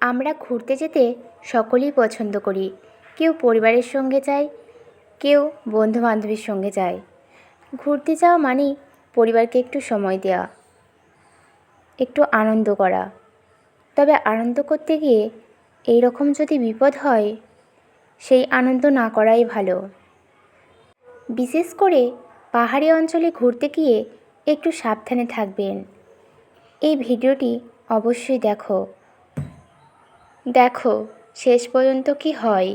আমরা ঘুরতে যেতে সকলেই পছন্দ করি। কেউ পরিবারের সঙ্গে যায়, কেউ বন্ধুবান্ধবের সঙ্গে যায়। ঘুরতে যাওয়া মানেই পরিবারকে একটু সময় দেওয়া, একটু আনন্দ করা। তবে আনন্দ করতে গিয়ে এই রকম যদি বিপদ হয়, সেই আনন্দ না করাই ভালো। বিশেষ করে পাহাড়ি অঞ্চলে ঘুরতে গিয়ে একটু সাবধানে থাকবেন। এই ভিডিওটি অবশ্যই দেখো। দেখো শেষ পর্যন্ত কী হয়?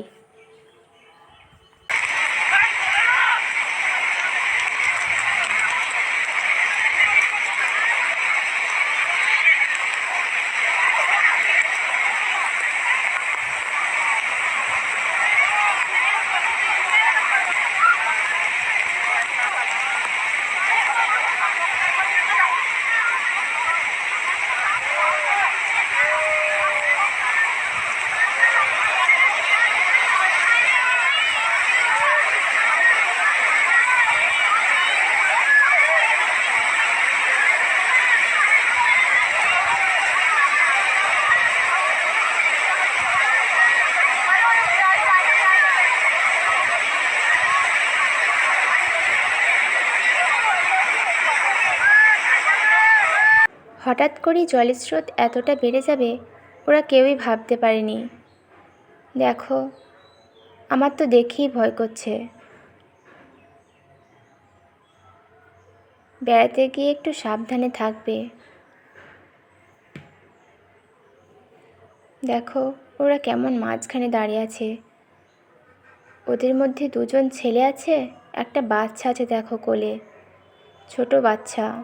হঠাৎ করেই জলের স্রোত এতটা বেড়ে যাবে, ওরা কেউই ভাবতে পারেনি। দেখো, আমার তো দেখেই ভয় করছে। বেড়াতে গিয়ে একটু সাবধানে থাকবে। দেখো, ওরা কেমন মাঝখানে দাঁড়িয়ে আছে। ওদের মধ্যে দুজন ছেলে আছে, একটা বাচ্চা আছে দেখো কোলে। ছোট বাচ্চা।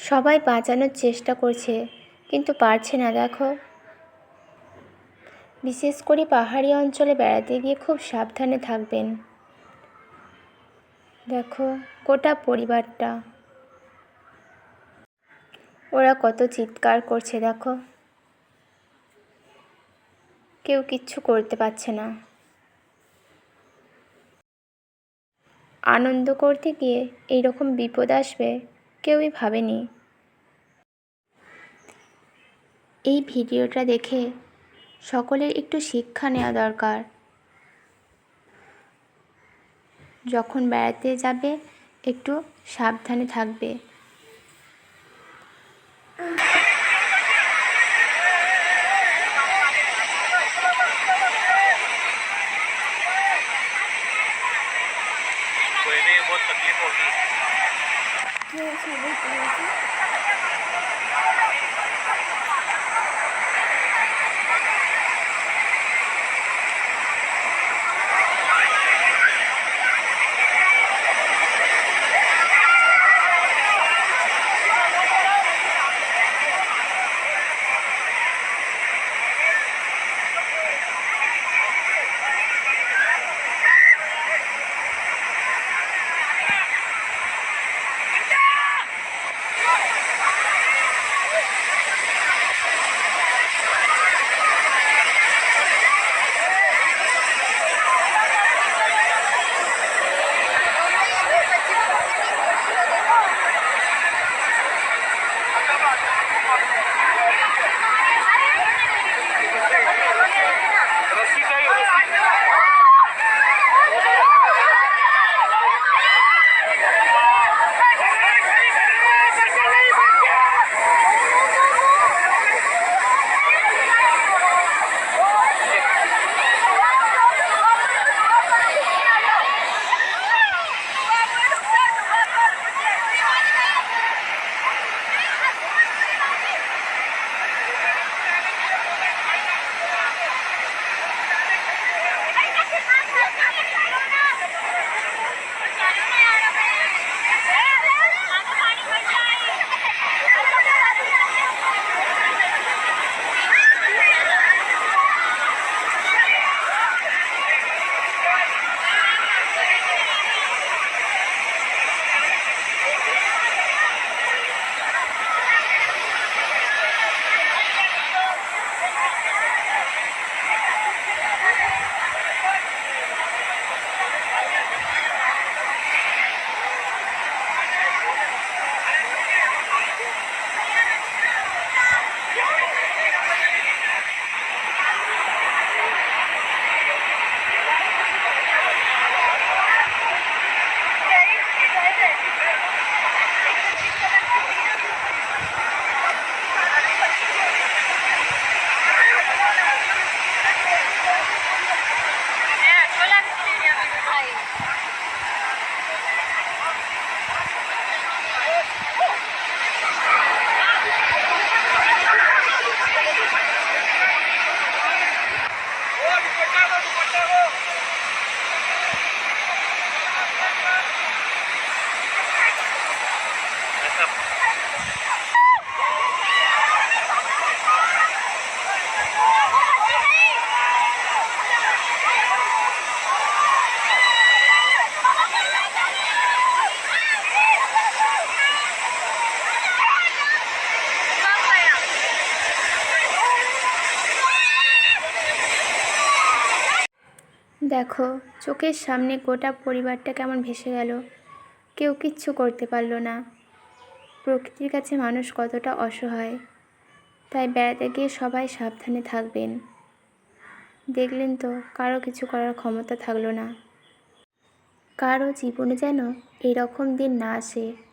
সবাই বাঁচানোর চেষ্টা করছে, কিন্তু পারছে না, দেখো। বিশেষ করে পাহাড়ি অঞ্চলে বেড়াতে গিয়ে খুব সাবধানে থাকবেন। দেখো, গোটা পরিবারটা। ওরা কত চিৎকার করছে, দেখো। কেউ কিচ্ছু করতে পারছে না। আনন্দ করতে গিয়ে এইরকম বিপদ আসবে কেউই ভাবেনি এই ভিডিওটা দেখে সকলের একটু শিক্ষা নেওয়া দরকার যখন বেড়াতে যাবে একটু সাবধানে থাকবে कोई नहीं बहुत तकलीफ होगी 因为我想的 দেখো, চোখের সামনে গোটা পরিবারটা কেমন ভেসে গেল। কেউ কিচ্ছু করতে পারল না। প্রকৃতির কাছে মানুষ কতটা অসহায়। তাই বেড়াতে গিয়ে সবাই সাবধানে থাকবেন। দেখলেন তো, কারও কিছু করার ক্ষমতা থাকল না। কারও জীবনে যেন এরকম দিন না আসে।